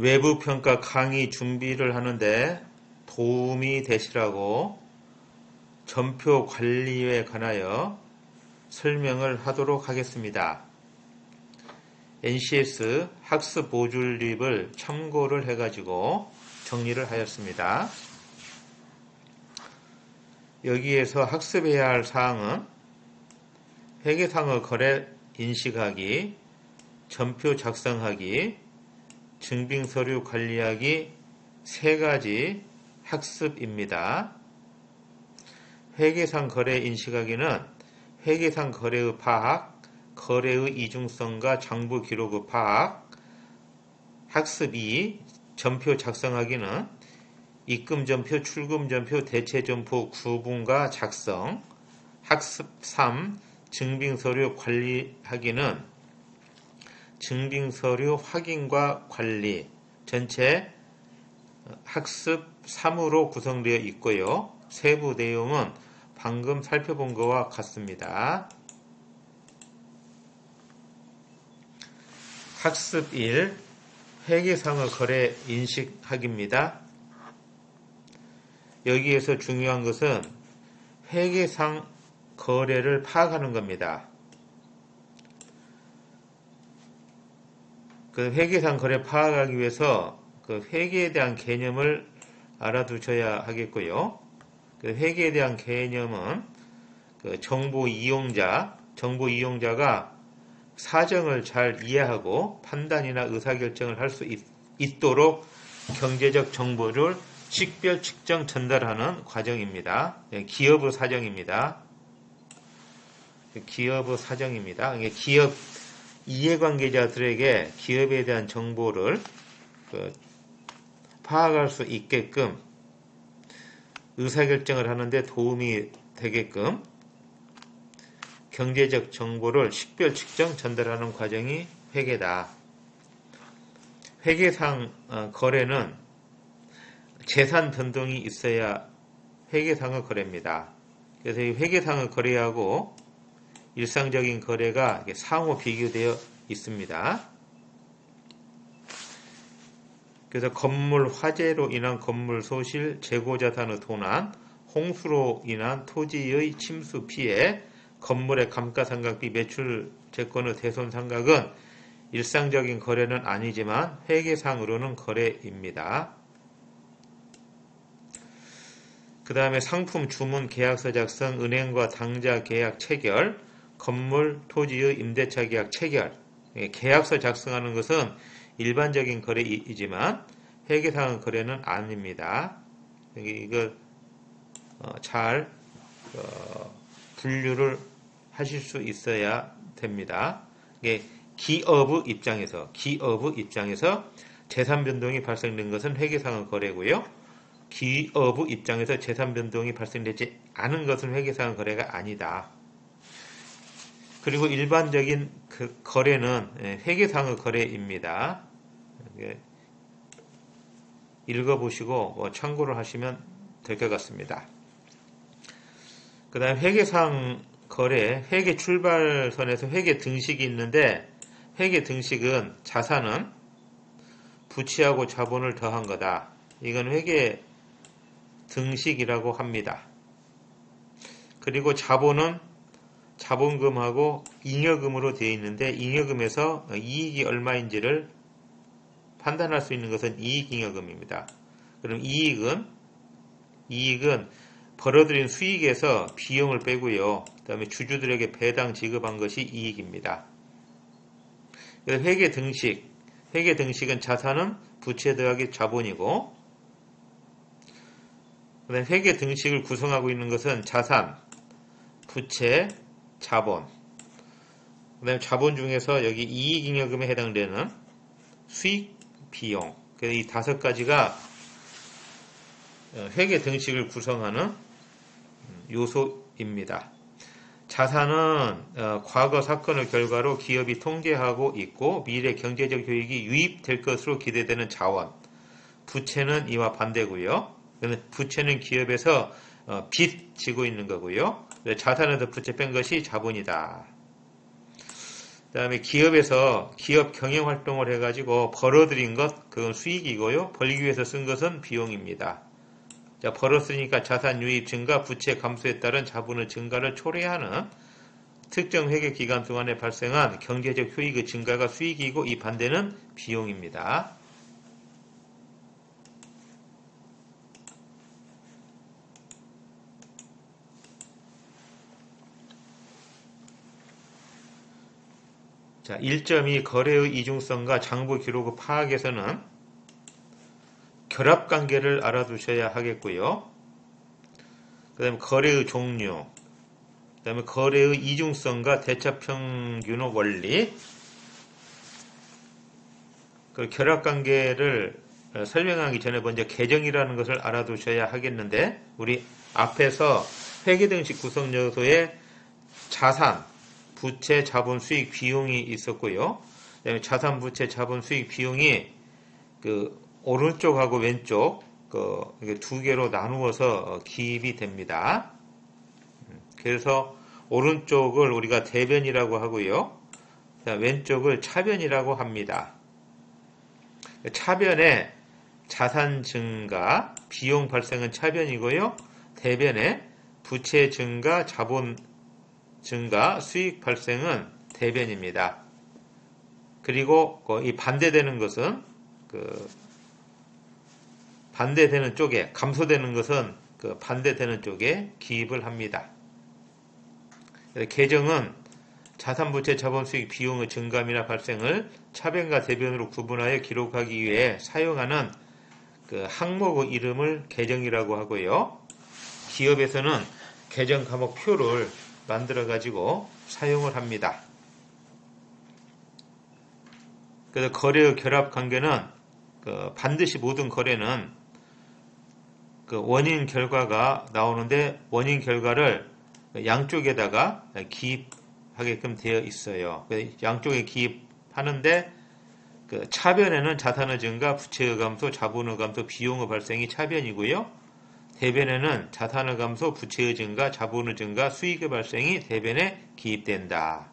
외부 평가 강의 준비를 하는데 도움이 되시라고 전표 관리에 관하여 설명을 하도록 하겠습니다. NCS 학습 모듈립을 참고를 해가지고 정리를 하였습니다. 여기에서 학습해야 할 사항은 회계상의 거래 인식하기, 전표 작성하기, 증빙서류 관리하기 세 가지 학습입니다. 회계상 거래 인식하기는 회계상 거래의 파악, 거래의 이중성과 장부 기록의 파악, 학습 2, 전표 작성하기는 입금 전표, 출금 전표, 대체 전표 구분과 작성, 학습 3, 증빙서류 관리하기는 증빙서류 확인과 관리 전체 학습 3으로 구성되어 있고요. 세부 내용은 방금 살펴본 것과 같습니다. 학습 1 회계상의 거래 인식하기입니다. 여기에서 중요한 것은 회계상 거래를 파악하는 겁니다. 그 회계상 거래 파악하기 위해서 그 회계에 대한 개념을 알아두셔야 하겠고요. 그 회계에 대한 개념은 그 정보 이용자, 정보 이용자가 사정을 잘 이해하고 판단이나 의사결정을 할 수 있도록 경제적 정보를 식별 측정 전달하는 과정입니다. 네, 기업의 사정입니다. 기업의 사정입니다. 기업 이해관계자들에게 기업에 대한 정보를 그 파악할 수 있게끔 의사결정을 하는데 도움이 되게끔 경제적 정보를 식별 측정 전달하는 과정이 회계다. 회계상 어, 거래는 재산 변동이 있어야 회계상의 거래입니다. 그래서 이 회계상의 거래하고 일상적인 거래가 상호 비교되어 있습니다. 그래서 건물 화재로 인한 건물 소실, 재고자산의 도난, 홍수로 인한 토지의 침수 피해, 건물의 감가상각비 매출 채권의 대손상각은 일상적인 거래는 아니지만 회계상으로는 거래입니다. 그 다음에 상품 주문 계약서 작성, 은행과 당자 계약 체결, 건물 토지의 임대차 계약 체결, 예, 계약서 작성하는 것은 일반적인 거래이지만 회계상 거래는 아닙니다. 이거 어, 잘 어, 분류를 하실 수 있어야 됩니다. 기업의 입장에서 기업의 입장에서 재산 변동이 발생된 것은 회계상의 거래고요. 기업의 입장에서 재산 변동이 발생되지 않은 것은 회계상 거래가 아니다. 그리고 일반적인 그 거래는 예, 회계상의 거래입니다. 읽어보시고 뭐 참고를 하시면 될 것 같습니다. 그 다음 회계상 거래, 회계 출발선에서 회계 등식이 있는데 회계 등식은 자산은 부치하고 자본을 더한 거다. 이건 회계 등식이라고 합니다. 그리고 자본은 자본금하고 잉여금으로 되어 있는데 잉여금에서 이익이 얼마인지를 판단할 수 있는 것은 이익잉여금입니다. 그럼 이익은 이익은 벌어들인 수익에서 비용을 빼고요. 그 다음에 주주들에게 배당 지급한 것이 이익입니다. 회계 등식, 회계 등식은 자산은 부채 더하기 자본이고 회계 등식을 구성하고 있는 것은 자산, 부채, 자본. 그 다음에 자본 중에서 여기 이익잉여금에 해당되는 수익, 비용. 그래서 이 다섯 가지가 어, 회계 등식을 구성하는 음, 요소입니다. 자산은 어, 과거 사건의 결과로 기업이 통제하고 있고 미래 경제적 효익이 유입될 것으로 기대되는 자원. 부채는 이와 반대고요. 부채는 기업에서 어, 빚 지고 있는 거고요. 자산에서 부채 뺀 것이 자본이다. 그 다음에 기업에서 기업 경영 활동을 해가지고 벌어들인 것 그건 수익이고요. 벌기 위해서 쓴 것은 비용입니다. 자, 벌었으니까 자산 유입 증가, 부채 감소에 따른 자본의 증가를 초래하는 특정 회계 기간 동안에 발생한 경제적 효익의 증가가 수익이고 이 반대는 비용입니다. 자, 1.2 거래의 이중성과 장부 기록의 파악에서는 결합 관계를 알아두셔야 하겠고요. 그 다음에 거래의 종류, 그 다음에 거래의 이중성과 대차평균의 원리, 그 결합 관계를 설명하기 전에 먼저 계정이라는 것을 알아두셔야 하겠는데, 우리 앞에서 회계등식 구성 요소에 자산, 부채, 자본, 수익, 비용이 있었고요. 그다음에 자산, 부채, 자본, 수익, 비용이 그 오른쪽하고 왼쪽 그 두 개로 나누어서 기입이 됩니다. 그래서 오른쪽을 우리가 대변이라고 하고요. 왼쪽을 차변이라고 합니다. 차변에 자산 증가, 비용 발생은 차변이고요. 대변에 부채 증가, 자본 증가, 수익 발생은 대변입니다. 그리고 이 반대되는 것은 그 반대되는 쪽에 감소되는 것은 그 반대되는 쪽에 기입을 합니다. 계정은 자산부채 자본수익 비용의 증감이나 발생을 차변과 대변으로 구분하여 기록하기 위해 사용하는 그 항목의 이름을 계정이라고 하고요. 기업에서는 계정 과목 표를 만들어 가지고 사용을 합니다. 그래서 거래의 결합 관계는 그 반드시 모든 거래는 그 원인 결과가 나오는데 원인 결과를 양쪽에다가 기입하게끔 되어 있어요. 양쪽에 기입하는데 그 차변에는 자산의 증가, 부채의 감소, 자본의 감소, 비용의 발생이 차변이고요. 대변에는 자산의 감소, 부채의 증가, 자본의 증가, 수익의 발생이 대변에 기입된다.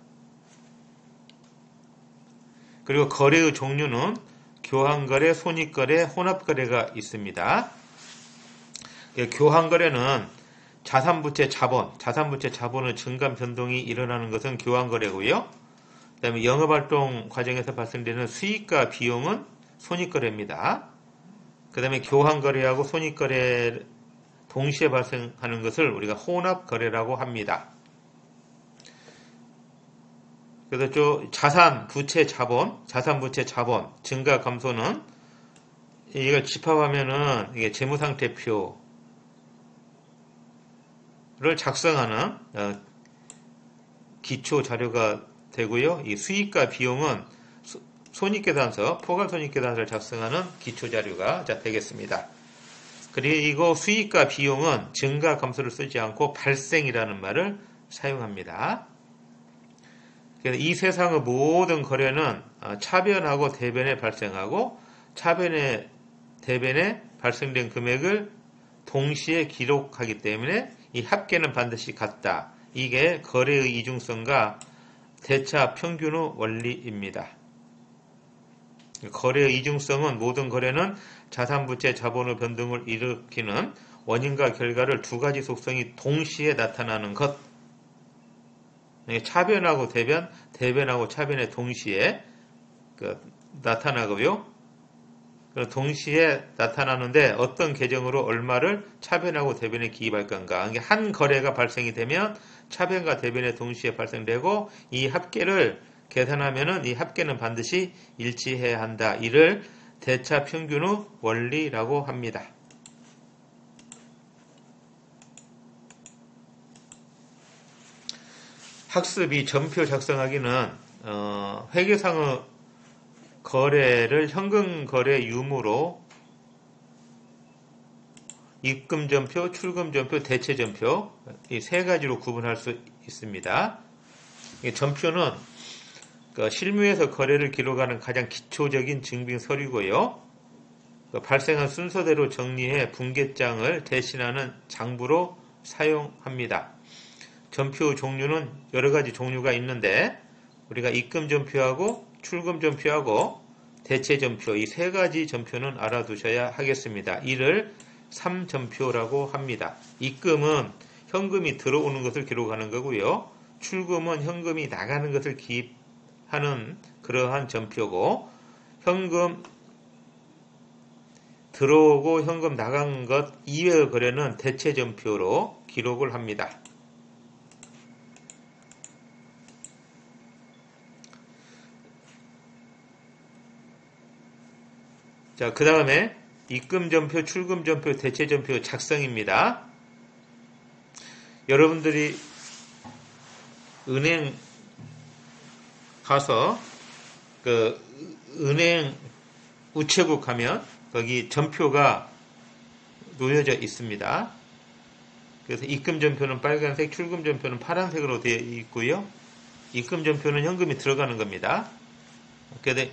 그리고 거래의 종류는 교환거래, 손익거래, 혼합거래가 있습니다. 예, 교환거래는 자산부채 자본, 자산부채 자본의 증감 변동이 일어나는 것은 교환거래고요. 그 다음에 영업활동 과정에서 발생되는 수익과 비용은 손익거래입니다. 그 다음에 교환거래하고 손익거래 동시에 발생하는 것을 우리가 혼합 거래라고 합니다. 그래서 저 자산, 부채, 자본, 자산, 부채, 자본 증가 감소는 이걸 집합하면은 이게 재무상태표를 작성하는 어, 기초 자료가 되고요. 이 수익과 비용은 손익계산서, 포괄손익계산서를 작성하는 기초 자료가 되겠습니다. 그리고 수익과 비용은 증가 감소를 쓰지 않고 발생이라는 말을 사용합니다. 이 세상의 모든 거래는 어, 차변하고 대변에 발생하고 차변에 대변에 발생된 금액을 동시에 기록하기 때문에 이 합계는 반드시 같다. 이게 거래의 이중성과 대차 평균의 원리입니다. 거래의 이중성은 모든 거래는 자산부채 자본의 변동을 일으키는 원인과 결과를 두 가지 속성이 동시에 나타나는 것. 차변하고 대변, 대변하고 차변의 동시에 그 나타나고요. 동시에 나타나는데 어떤 계정으로 얼마를 차변하고 대변에 기입할 건가. 한 거래가 발생이 되면 차변과 대변에 동시에 발생되고 이 합계를 계산하면은 이 합계는 반드시 일치해야 한다. 이를 대차 평균의 원리라고 합니다. 학습이 전표 작성하기는 어, 회계상의 거래를 현금 거래 유무로 입금 전표, 출금 전표, 대체 전표 이 세 가지로 구분할 수 있습니다. 전표는 그 실무에서 거래를 기록하는 가장 기초적인 증빙 서류고요. 그 발생한 순서대로 정리해 분계장을 대신하는 장부로 사용합니다. 전표 종류는 여러 가지 종류가 있는데 우리가 입금 전표하고 출금 전표하고 대체 전표 이 세 가지 전표는 알아두셔야 하겠습니다. 이를 3전표라고 합니다. 입금은 현금이 들어오는 것을 기록하는 거고요. 출금은 현금이 나가는 것을 기입 하는 그러한 전표고 현금 들어오고 현금 나간 것 이외의 거래는 대체 전표로 기록을 합니다. 자, 그 다음에 입금 전표, 출금 전표, 대체 전표 작성입니다. 여러분들이 은행 가서 그 은행 우체국 하면 거기 전표가 놓여져 있습니다. 그래서 입금 전표는 빨간색, 출금 전표는 파란색으로 되어 있고요. 입금 전표는 현금이 들어가는 겁니다. 그래서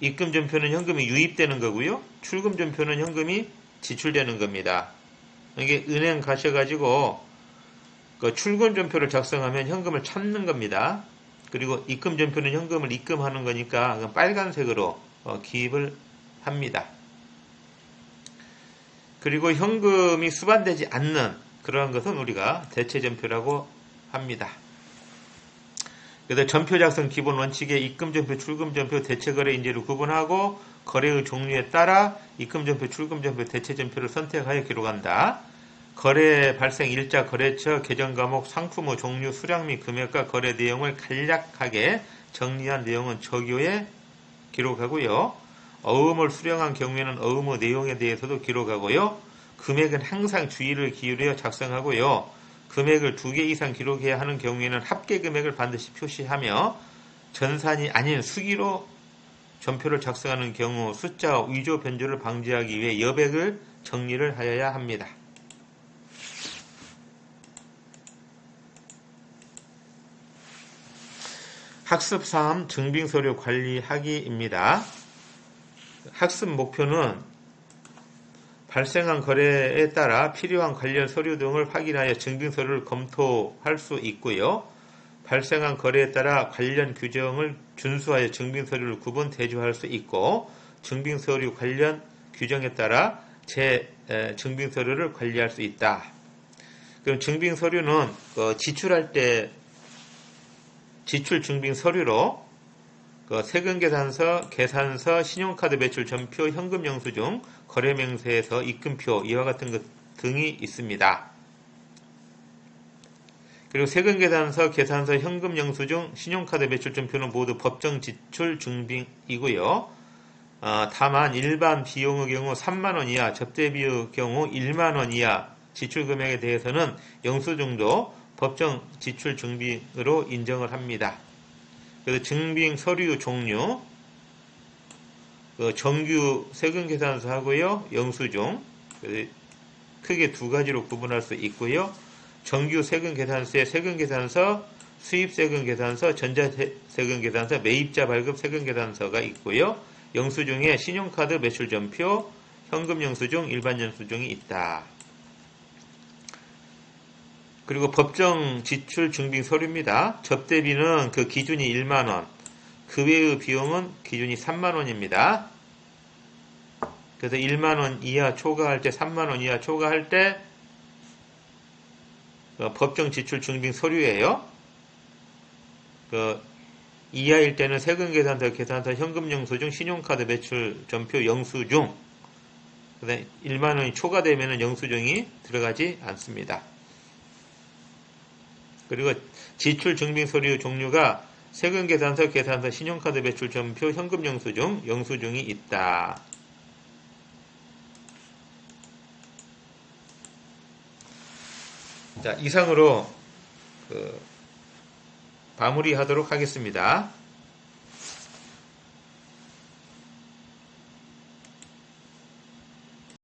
입금 전표는 현금이 유입되는 거고요. 출금 전표는 현금이 지출되는 겁니다. 이게 은행 가셔가지고 그 출금 전표를 작성하면 현금을 찾는 겁니다. 그리고 입금 전표는 현금을 입금하는 거니까 빨간색으로 어, 기입을 합니다. 그리고 현금이 수반되지 않는 그러한 것은 우리가 대체 전표라고 합니다. 그래서 전표 작성 기본 원칙에 입금 전표, 출금 전표, 대체 거래 인재를 구분하고 거래의 종류에 따라 입금 전표, 출금 전표, 대체 전표를 선택하여 기록한다. 거래 발생 일자, 거래처, 계정 과목, 상품의 종류, 수량 및 금액과 거래 내용을 간략하게 정리한 내용은 저교에 기록하고요. 어음을 수령한 경우에는 어음의 내용에 대해서도 기록하고요. 금액은 항상 주의를 기울여 작성하고요. 금액을 두 개 이상 기록해야 하는 경우에는 합계 금액을 반드시 표시하며 전산이 아닌 수기로 전표를 작성하는 경우 숫자 위조 변조를 방지하기 위해 여백을 정리를 하여야 합니다. 학습 3 증빙 서류 관리하기입니다. 학습 목표는 발생한 거래에 따라 필요한 관련 서류 등을 확인하여 증빙 서류를 검토할 수 있고요. 발생한 거래에 따라 관련 규정을 준수하여 증빙 서류를 구분 대조할 수 있고 증빙 서류 관련 규정에 따라 재 증빙 서류를 관리할 수 있다. 그럼 증빙 서류는 그 지출할 때 지출 증빙 서류로 그 세금 계산서, 계산서, 신용카드 매출 전표, 현금 영수증, 거래 명세에서 입금표 이와 같은 것 등이 있습니다. 그리고 세금 계산서, 계산서, 현금 영수증, 신용카드 매출 전표는 모두 법정 지출 증빙이고요. 어, 다만 일반 비용의 경우 3만원 이하, 접대비의 경우 1만원 이하 지출 금액에 대해서는 영수증도 법정 지출 증빙으로 인정을 합니다. 그래서 증빙 서류 종류, 그 정규 세금 계산서 하고요, 영수증 크게 두 가지로 구분할 수 있고요. 정규 세금 계산서의 세금 계산서, 수입 세금 계산서, 전자 세금 계산서, 매입자 발급 세금 계산서가 있고요. 영수증에 신용카드 매출 전표, 현금 영수증, 일반 영수증이 있다. 그리고 법정 지출 증빙 서류입니다. 접대비는 그 기준이 1만원, 그 외의 비용은 기준이 3만원입니다. 그래서 1만원 이하 초과할 때, 3만원 이하 초과할 때, 그 법정 지출 증빙 서류예요. 그 이하일 때는 세금 계산서, 계산서, 현금 영수증, 신용카드 매출 전표 영수증. 1만원이 초과되면 영수증이 들어가지 않습니다. 그리고 지출 증빙 서류 종류가 세금 계산서, 계산서, 신용카드 매출 전표, 현금 영수증, 영수증이 있다. 자, 이상으로 그 마무리하도록 하겠습니다.